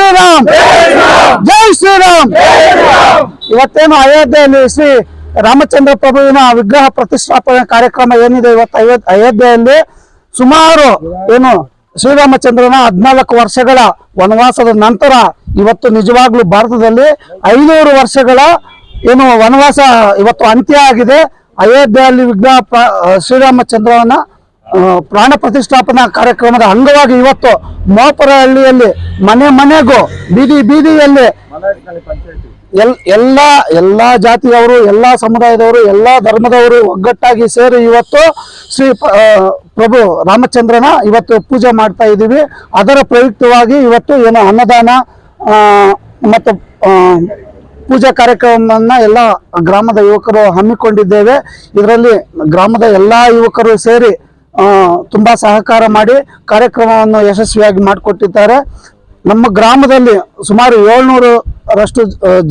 ಶ್ರೀರಾಮ್. ಜೈ ಶ್ರೀರಾಮ್. ಇವತ್ತೇನು ಅಯೋಧ್ಯೆಯಲ್ಲಿ ಶ್ರೀ ರಾಮಚಂದ್ರ ಪ್ರಭುವಿನ ವಿಗ್ರಹ ಪ್ರತಿಷ್ಠಾಪನೆ ಕಾರ್ಯಕ್ರಮ ಏನಿದೆ ಇವತ್ತು ಅಯೋ- ಅಯೋಧ್ಯೆಯಲ್ಲಿ ಸುಮಾರು ಏನು ಶ್ರೀರಾಮಚಂದ್ರನ ಹದ್ನಾಲ್ಕು ವರ್ಷಗಳ ವನವಾಸದ ನಂತರ ಇವತ್ತು ನಿಜವಾಗ್ಲು ಭಾರತದಲ್ಲಿ ಐನೂರು ವರ್ಷಗಳ ಏನು ವನವಾಸ ಇವತ್ತು ಅಂತ್ಯ ಆಗಿದೆ. ಅಯೋಧ್ಯೆಯಲ್ಲಿ ವಿಗ್ರಹ ಶ್ರೀರಾಮಚಂದ್ರನ ಪ್ರಾಣ ಪ್ರತಿಷ್ಠಾಪನಾ ಕಾರ್ಯಕ್ರಮದ ಅಂಗವಾಗಿ ಇವತ್ತು ಮೋಪರಹಳ್ಳಿಯಲ್ಲಿ ಮನೆ ಮನೆಗೂ ಬೀದಿ ಬೀದಿಯಲ್ಲಿ ಎಲ್, ಎಲ್ಲ, ಎಲ್ಲಾ ಜಾತಿಯವರು, ಎಲ್ಲಾ ಸಮುದಾಯದವರು, ಎಲ್ಲಾ ಧರ್ಮದವರು ಒಗ್ಗಟ್ಟಾಗಿ ಸೇರಿ ಇವತ್ತು ಶ್ರೀ ಪ್ರಭು ರಾಮಚಂದ್ರನ ಇವತ್ತು ಪೂಜೆ ಮಾಡ್ತಾ ಇದ್ದೀವಿ. ಅದರ ಪ್ರಯುಕ್ತವಾಗಿ ಇವತ್ತು ಏನು ಅನ್ನದಾನ ಮತ್ತು ಪೂಜಾ ಕಾರ್ಯಕ್ರಮವನ್ನ ಎಲ್ಲ ಗ್ರಾಮದ ಯುವಕರು ಹಮ್ಮಿಕೊಂಡಿದ್ದೇವೆ. ಇದರಲ್ಲಿ ಗ್ರಾಮದ ಎಲ್ಲಾ ಯುವಕರು ಸೇರಿ ತುಂಬಾ ಸಹಕಾರ ಮಾಡಿ ಕಾರ್ಯಕ್ರಮವನ್ನು ಯಶಸ್ವಿಯಾಗಿ ಮಾಡಿಕೊಟ್ಟಿದ್ದಾರೆ. ನಮ್ಮ ಗ್ರಾಮದಲ್ಲಿ ಸುಮಾರು ಏಳ್ನೂರು ರಷ್ಟು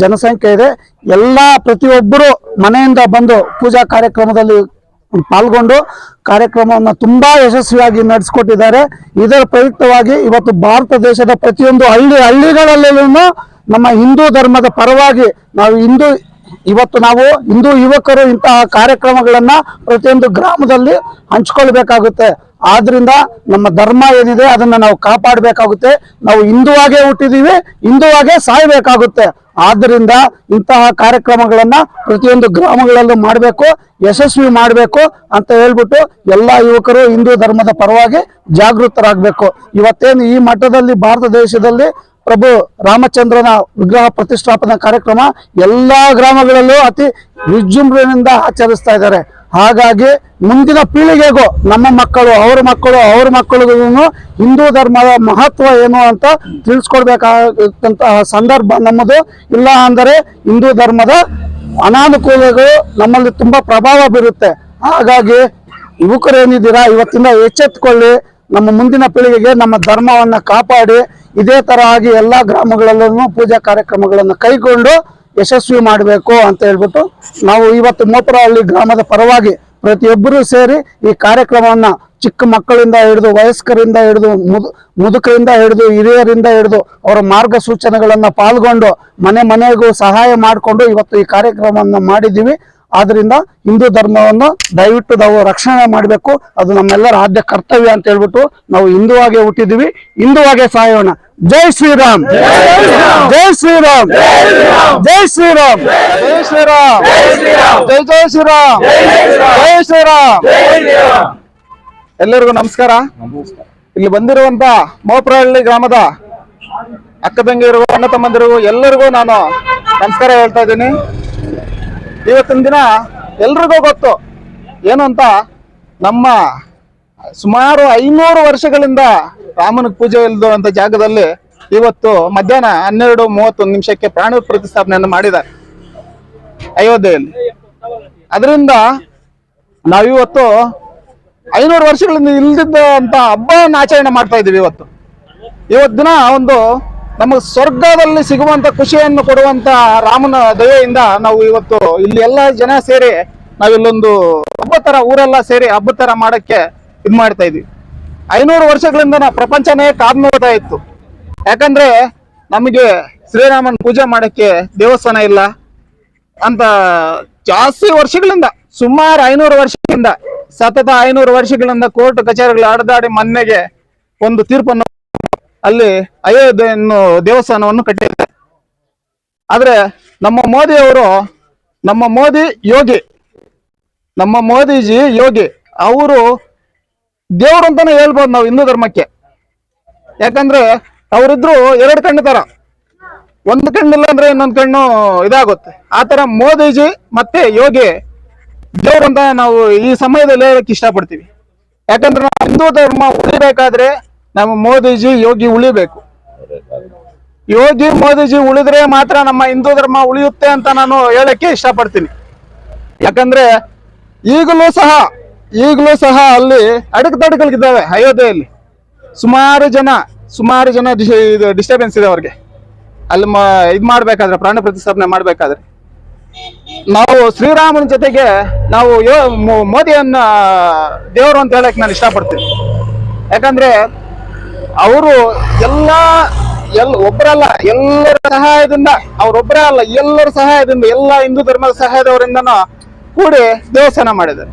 ಜನಸಂಖ್ಯೆ ಇದೆ. ಎಲ್ಲ ಪ್ರತಿಯೊಬ್ಬರು ಮನೆಯಿಂದ ಬಂದು ಪೂಜಾ ಕಾರ್ಯಕ್ರಮದಲ್ಲಿ ಪಾಲ್ಗೊಂಡು ಕಾರ್ಯಕ್ರಮವನ್ನು ತುಂಬಾ ಯಶಸ್ವಿಯಾಗಿ ನಡೆಸಿಕೊಟ್ಟಿದ್ದಾರೆ. ಇದರ ಪ್ರಯುಕ್ತವಾಗಿ ಇವತ್ತು ಭಾರತ ದೇಶದ ಪ್ರತಿಯೊಂದು ಹಳ್ಳಿ ಹಳ್ಳಿಗಳಲ್ಲೂ ನಮ್ಮ ಹಿಂದೂ ಧರ್ಮದ ಪರವಾಗಿ ನಾವು ಹಿಂದೂ ಇವತ್ತು ನಾವು ಹಿಂದೂ ಯುವಕರು ಇಂತಹ ಕಾರ್ಯಕ್ರಮಗಳನ್ನ ಪ್ರತಿಯೊಂದು ಗ್ರಾಮದಲ್ಲಿ ಹಂಚ್ಕೊಳ್ಬೇಕಾಗುತ್ತೆ. ಆದ್ರಿಂದ ನಮ್ಮ ಧರ್ಮ ಏನಿದೆ ಅದನ್ನ ನಾವು ಕಾಪಾಡಬೇಕಾಗುತ್ತೆ. ನಾವು ಹಿಂದುವಾಗೇ ಹುಟ್ಟಿದೀವಿ ಹಿಂದುವಾಗೇ ಸಾಯ್ಬೇಕಾಗುತ್ತೆ. ಆದ್ದರಿಂದ ಇಂತಹ ಕಾರ್ಯಕ್ರಮಗಳನ್ನ ಪ್ರತಿಯೊಂದು ಗ್ರಾಮಗಳಲ್ಲೂ ಮಾಡಬೇಕು, ಯಶಸ್ವಿ ಮಾಡಬೇಕು ಅಂತ ಹೇಳ್ಬಿಟ್ಟು ಎಲ್ಲಾ ಯುವಕರು ಹಿಂದೂ ಧರ್ಮದ ಪರವಾಗಿ ಜಾಗೃತರಾಗಬೇಕು. ಇವತ್ತೇನು ಈ ಮಟ್ಟದಲ್ಲಿ ಭಾರತ ದೇಶದಲ್ಲಿ ಪ್ರಭು ರಾಮಚಂದ್ರನ ವಿಗ್ರಹ ಪ್ರತಿಷ್ಠಾಪನಾ ಕಾರ್ಯಕ್ರಮ ಎಲ್ಲಾ ಗ್ರಾಮಗಳಲ್ಲೂ ಅತಿ ವಿಜೃಂಭಣೆಯಿಂದ ಆಚರಿಸ್ತಾ ಇದ್ದಾರೆ. ಹಾಗಾಗಿ ಮುಂದಿನ ಪೀಳಿಗೆಗೂ ನಮ್ಮ ಮಕ್ಕಳು, ಅವ್ರ ಮಕ್ಕಳು, ಅವ್ರ ಮಕ್ಕಳಿಗೂ ಹಿಂದೂ ಧರ್ಮದ ಮಹತ್ವ ಏನು ಅಂತ ತಿಳಿಸ್ಕೊಡ್ಬೇಕಾದಂತಹ ಸಂದರ್ಭ ನಮ್ಮದು. ಇಲ್ಲ ಅಂದರೆ ಹಿಂದೂ ಧರ್ಮದ ಅನಾನುಕೂಲಗಳು ನಮ್ಮಲ್ಲಿ ತುಂಬಾ ಪ್ರಭಾವ ಬೀರುತ್ತೆ. ಹಾಗಾಗಿ ಯುವಕರು ಏನಿದ್ದೀರಾ, ಇವತ್ತಿಂದ ಎಚ್ಚೆತ್ಕೊಳ್ಳಿ. ನಮ್ಮ ಮುಂದಿನ ಪೀಳಿಗೆಗೆ ನಮ್ಮ ಧರ್ಮವನ್ನ ಕಾಪಾಡಿ. ಇದೇ ತರ ಆಗಿ ಎಲ್ಲ ಗ್ರಾಮಗಳಲ್ಲೂ ಪೂಜಾ ಕಾರ್ಯಕ್ರಮಗಳನ್ನು ಕೈಗೊಂಡು ಯಶಸ್ವಿ ಮಾಡಬೇಕು ಅಂತ ಹೇಳ್ಬಿಟ್ಟು ನಾವು ಇವತ್ತು ಮೋಪರಹಳ್ಳಿ ಗ್ರಾಮದ ಪರವಾಗಿ ಪ್ರತಿಯೊಬ್ಬರೂ ಸೇರಿ ಈ ಕಾರ್ಯಕ್ರಮವನ್ನ ಚಿಕ್ಕ ಮಕ್ಕಳಿಂದ ಹಿಡಿದು, ವಯಸ್ಕರಿಂದ ಹಿಡಿದು, ಮುದು, ಮುದುಕರಿಂದ ಹಿಡಿದು, ಹಿರಿಯರಿಂದ ಹಿಡಿದು ಅವರ ಮಾರ್ಗಸೂಚನೆಗಳನ್ನು ಪಾಲ್ಗೊಂಡು ಮನೆ ಮನೆಗೂ ಸಹಾಯ ಮಾಡಿಕೊಂಡು ಇವತ್ತು ಈ ಕಾರ್ಯಕ್ರಮವನ್ನು ಮಾಡಿದ್ದೀವಿ. ಆದ್ರಿಂದ ಹಿಂದೂ ಧರ್ಮವನ್ನು ದಯವಿಟ್ಟು ನಾವು ರಕ್ಷಣೆ ಮಾಡಬೇಕು ಅದು ನಮ್ಮೆಲ್ಲರ ಆದ್ಯ ಕರ್ತವ್ಯ ಅಂತ ಹೇಳ್ಬಿಟ್ಟು ನಾವು ಹಿಂದುವಾಗೆ ಹುಟ್ಟಿದೀವಿ ಹಿಂದುವಾಗೆ ಸಾಯೋಣ ಜೈ ಶ್ರೀರಾಮ್ ಜೈ ಶ್ರೀರಾಮ್ ಜೈ ಶ್ರೀರಾಮ್ ಜೈ ಶ್ರೀರಾಮ್ ಜೈ ಜೈ ಶ್ರೀರಾಮ್ ಜೈ ಶ್ರೀರಾಮ್ ಎಲ್ಲರಿಗೂ ನಮಸ್ಕಾರ ಇಲ್ಲಿ ಬಂದಿರುವಂತ ಮೋಪರಹಳ್ಳಿ ಗ್ರಾಮದ ಅಕ್ಕ ತಂಗಿರುವ ಅಣ್ಣ ತಮ್ಮಂದಿರುವ ಎಲ್ಲರಿಗೂ ನಾನು ನಮಸ್ಕಾರ ಹೇಳ್ತಾ ಇದ್ದೀನಿ ಇವತ್ತಿನ ದಿನ ಎಲ್ರಿಗೂ ಗೊತ್ತು. ಏನು ಅಂತ? ನಮ್ಮ ಸುಮಾರು ಐನೂರು ವರ್ಷಗಳಿಂದ ರಾಮನ ಪೂಜೆ ಇಲ್ದಂತ ಜಾಗದಲ್ಲಿ ಇವತ್ತು ಮಧ್ಯಾಹ್ನ ಹನ್ನೆರಡು ಮೂವತ್ತೊಂದು ನಿಮಿಷಕ್ಕೆ ಪ್ರಾಣ ಪ್ರತಿಷ್ಠಾಪನೆಯನ್ನು ಮಾಡಿದ್ದಾರೆ. ಅಯೋಧ್ಯೆಯಲ್ಲಿ. ಅದರಿಂದ ನಾವಿವತ್ತು ಐನೂರು ವರ್ಷಗಳಿಂದ ಇಲ್ದಿದ್ದಂತ ಹಬ್ಬವನ್ನು ಆಚರಣೆ ಮಾಡ್ತಾ ಇದೀವಿ ಇವತ್ತು. ಇವತ್ತು ದಿನ ಒಂದು ನಮಗೆ ಸ್ವರ್ಗದಲ್ಲಿ ಸಿಗುವಂತ ಖುಷಿಯನ್ನು ಕೊಡುವಂತ ರಾಮನ ದಯೆಯಿಂದ ನಾವು ಇವತ್ತು ಇಲ್ಲಿ ಎಲ್ಲ ಜನ ಸೇರಿ ನಾವಿಲ್ಲೊಂದು ಹಬ್ಬ ತರ ಊರೆಲ್ಲ ಸೇರಿ ಹಬ್ಬ ತರ ಮಾಡಕ್ಕೆ ಇದ್ ಮಾಡ್ತಾ ಇದೀವಿ. ಐನೂರು ವರ್ಷಗಳಿಂದ ನಾವು ಪ್ರಪಂಚನೇ ಕಾದ್ ನೋಡ್ತಾ ಇತ್ತು. ಯಾಕಂದ್ರೆ ನಮಗೆ ಶ್ರೀರಾಮನ್ ಪೂಜೆ ಮಾಡಕ್ಕೆ ದೇವಸ್ಥಾನ ಇಲ್ಲ. ಅಂತ ಜಾಸ್ತಿ ವರ್ಷಗಳಿಂದ, ಸುಮಾರು ಐನೂರು ವರ್ಷಗಳಿಂದ, ಸತತ ಐನೂರು ವರ್ಷಗಳಿಂದ ಕೋರ್ಟ್ ಕಚೇರಿಗಳು ಆಡದಾಡಿ ಮೊನ್ನೆಗೆ ಒಂದು ತೀರ್ಪನ್ನು ಅಲ್ಲಿ ಅಯೋಧ್ಯೆಯನ್ನು ದೇವಸ್ಥಾನವನ್ನು ಕಟ್ಟಿದ್ದಾರೆ. ಆದ್ರೆ ನಮ್ಮ ಮೋದಿ ಅವರು, ನಮ್ಮ ಮೋದಿ ಯೋಗಿ, ನಮ್ಮ ಮೋದಿಜಿ ಯೋಗಿ, ಅವರು ದೇವ್ರು ಅಂತಾನೆ ಹೇಳ್ಬೋದು ನಾವು ಹಿಂದೂ ಧರ್ಮಕ್ಕೆ. ಯಾಕಂದ್ರೆ ಅವರಿದ್ರು ಎರಡು ಕಣ್ಣು ತರ. ಒಂದು ಕಣ್ಣಿಲ್ಲ ಅಂದ್ರೆ ಇನ್ನೊಂದು ಕಣ್ಣು ಇದಾಗುತ್ತೆ. ಆ ತರ ಮೋದಿಜಿ ಮತ್ತೆ ಯೋಗಿ ದೇವ್ರು ಅಂತ ನಾವು ಈ ಸಮಯದಲ್ಲಿ ಹೇಳಕ್ ಇಷ್ಟಪಡ್ತೀವಿ. ಯಾಕಂದ್ರೆ ನಾವು ಹಿಂದೂ ಧರ್ಮ ಉಳಿಬೇಕಾದ್ರೆ ನಮ್ಮ ಮೋದಿಜಿ ಯೋಗಿ ಉಳಿಬೇಕು. ಯೋಗಿ ಮೋದಿಜಿ ಉಳಿದ್ರೆ ಮಾತ್ರ ನಮ್ಮ ಹಿಂದೂ ಧರ್ಮ ಉಳಿಯುತ್ತೆ ಅಂತ ನಾನು ಹೇಳಕ್ಕೆ ಇಷ್ಟಪಡ್ತೀನಿ. ಯಾಕಂದ್ರೆ ಈಗಲೂ ಸಹ ಈಗಲೂ ಸಹ ಅಲ್ಲಿ ಅಡಕುತಡಕಗಳಿದ್ದಾವೆ ಅಯೋಧ್ಯೆಯಲ್ಲಿ. ಸುಮಾರು ಜನ ಸುಮಾರು ಜನ ಡಿಸ್ಟರ್ಬೆನ್ಸ್ ಇದೆ ಅವ್ರಿಗೆ. ಅಲ್ಲಿ ಇದು ಮಾಡ್ಬೇಕಾದ್ರೆ, ಪ್ರಾಣ ಪ್ರತಿಷ್ಠಾಪನೆ ಮಾಡ್ಬೇಕಾದ್ರೆ. ನಾವು ಶ್ರೀರಾಮನ ಜೊತೆಗೆ ನಾವು ಯೋ- ಮೋದಿಯನ್ನ ದೇವರು ಅಂತ ಹೇಳಕ್ ನಾನು ಇಷ್ಟಪಡ್ತೀನಿ. ಯಾಕಂದ್ರೆ ಅವರು ಎಲ್ಲ ಎಲ್ ಒಬ್ಬರಲ್ಲ ಎಲ್ಲರ ಸಹಾಯದಿಂದ ಅವ್ರೊಬ್ಬರ ಅಲ್ಲ, ಎಲ್ಲರ ಸಹಾಯದಿಂದ, ಎಲ್ಲ ಹಿಂದೂ ಧರ್ಮದ ಸಹಾಯದವರಿಂದನೂ ಕೂಡಿ ದೇವಸ್ಥಾನ ಮಾಡಿದ್ದಾರೆ.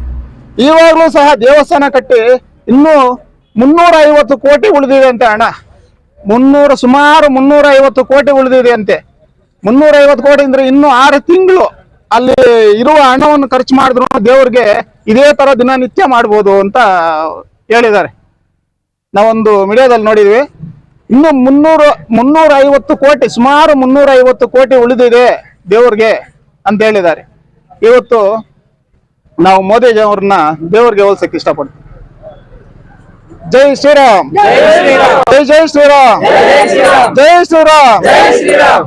ಇವಾಗಲೂ ಸಹ ದೇವಸ್ಥಾನ ಕಟ್ಟಿ ಇನ್ನೂ ಮುನ್ನೂರ ಐವತ್ತು ಕೋಟಿ ಉಳಿದಿದೆ ಅಂತೆ ಹಣ ಮುನ್ನೂರ, ಸುಮಾರು ಮುನ್ನೂರ ಐವತ್ತು ಕೋಟಿ ಉಳಿದಿದೆ ಅಂತೆ. ಮುನ್ನೂರ ಐವತ್ತು ಕೋಟಿ ಅಂದ್ರೆ ಇನ್ನು ಆರು ತಿಂಗಳು ಅಲ್ಲಿ ಇರುವ ಹಣವನ್ನು ಖರ್ಚು ಮಾಡಿದ್ರು ದೇವ್ರಿಗೆ ಇದೇ ತರ ದಿನನಿತ್ಯ ಮಾಡ್ಬೋದು ಅಂತ ಹೇಳಿದ್ದಾರೆ. ನಾವೊಂದು ಮೀಡಿಯಾದಲ್ಲಿ ನೋಡಿದ್ವಿ. ಇನ್ನು ಮುನ್ನೂರು ಮುನ್ನೂರ ಐವತ್ತು ಕೋಟಿ ಸುಮಾರು ಮುನ್ನೂರ ಐವತ್ತು ಕೋಟಿ ಉಳಿದಿದೆ ದೇವ್ರಿಗೆ ಅಂತ ಹೇಳಿದ್ದಾರೆ. ಇವತ್ತು ನಾವು ಮೋದಿ ಅವ್ರನ್ನ ದೇವ್ರಿಗೆ ಹೋಲ್ಸಕ್ಕೆ ಇಷ್ಟಪಡ್ತೀವಿ. ಜೈ ಶ್ರೀರಾಮ್. ಜೈ ಜೈ ಶ್ರೀರಾಮ್. ಜೈ ಶ್ರೀರಾಮ್. ಜೈ ಶ್ರೀರಾಮ್.